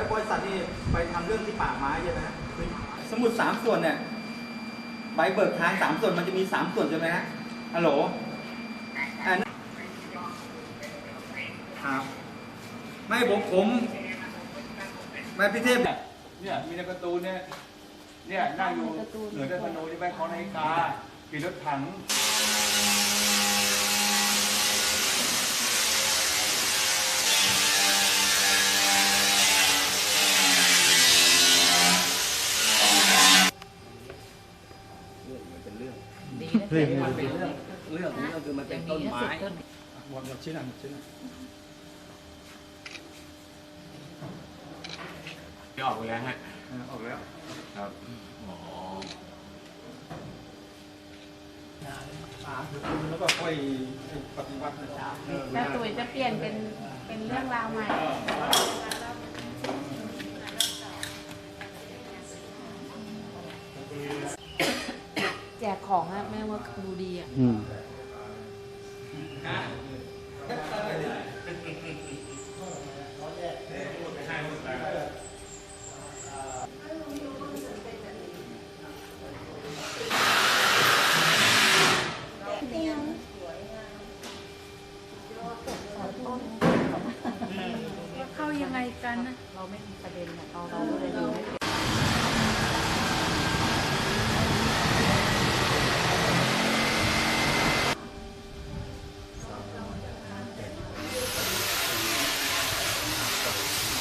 แล้วบริษัทนี่ไปทำเรื่องที่ป่าไม้ใช่ไหมฮะคือสมุดสามส่วนเนี่ยใบเบิกทางสามส่วนมันจะมีสามส่วนใช่ไหมฮะฮัลโหลอันครับไม่ผมผมไม่พิเทพเนี่ยมีในประตูเนี่ยเนี่ยนั่งอยู่เหนือด้านพนูจะไปของนาฬิกาปีรถถัง เรื่องมันเป็นเรื่องเรื่องเรื่องคือมันเป็นต้นไม้บอกบอกชิ้นหนึ่งชิ้นหนึ่งออกแล้วฮะออกแล้วครับแล้วก็ค่อยปฏิวัตินะแล้วตุ๋ยจะเปลี่ยนเป็นเป็นเรื่องราวใหม่ กของอะแม่ว่าดูดีอะอืมเข้ายังไงกันนะเราไม่มีประเด็นอะเราเราก็เลยดูไม่เป็น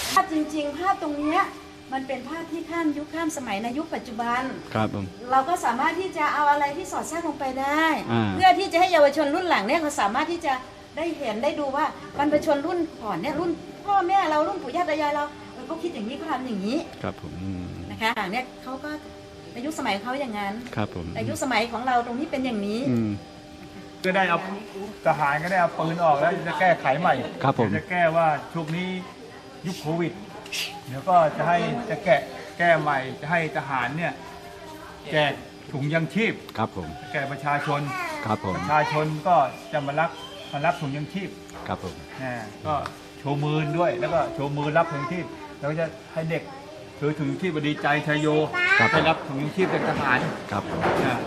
ภาพจริงๆ ภาพตรงเนี้ยมันเป็นภาพที่ข้ามยุคข้ามสมัยในยุคปัจจุบัน ครับผม เราก็สามารถที่จะเอาอะไรที่สอดแทรกลงไปได้ อ่า เพื่อที่จะให้เยาวชนรุ่นหลังเนี่ยเขาสามารถที่จะได้เห็นได้ดูว่าบรรพชนรุ่นก่อนเนี่ยรุ่นพ่อแม่เรารุ่นปู่ย่าตายายเราเออเขาคิดอย่างนี้เขาทำอย่างนี้ครับผมอืมนะคะต่างเนี่ยเขาก็ในยุคสมัยเขาอย่างนั้นครับผมแต่ยุคสมัยของเราตรงนี้เป็นอย่างนี้ อืม ก็ได้เอาทหารก็ได้เอาปืนออกแล้วจะแก้ไขใหม่ครับผม จะแก้ว่าช่วงนี้ ยุคโควิด เดี๋ยวก็จะให้จะแกะแก้ใหม่จะให้ทหารเนี่ยแจกถุงยังชีพ ครับผม แก่ประชาชน ครับผม ประชาชนก็จะมารับมารับถุงยังชีพครับผม นะก็โชว์มือด้วยแล้วก็โชว์มือรับถุงยังชีพแล้วก็จะให้เด็กถือถุงยังชีพดีใจชัยโยครับผให้มรับถุงยังชีพจากทหารครับผม นะ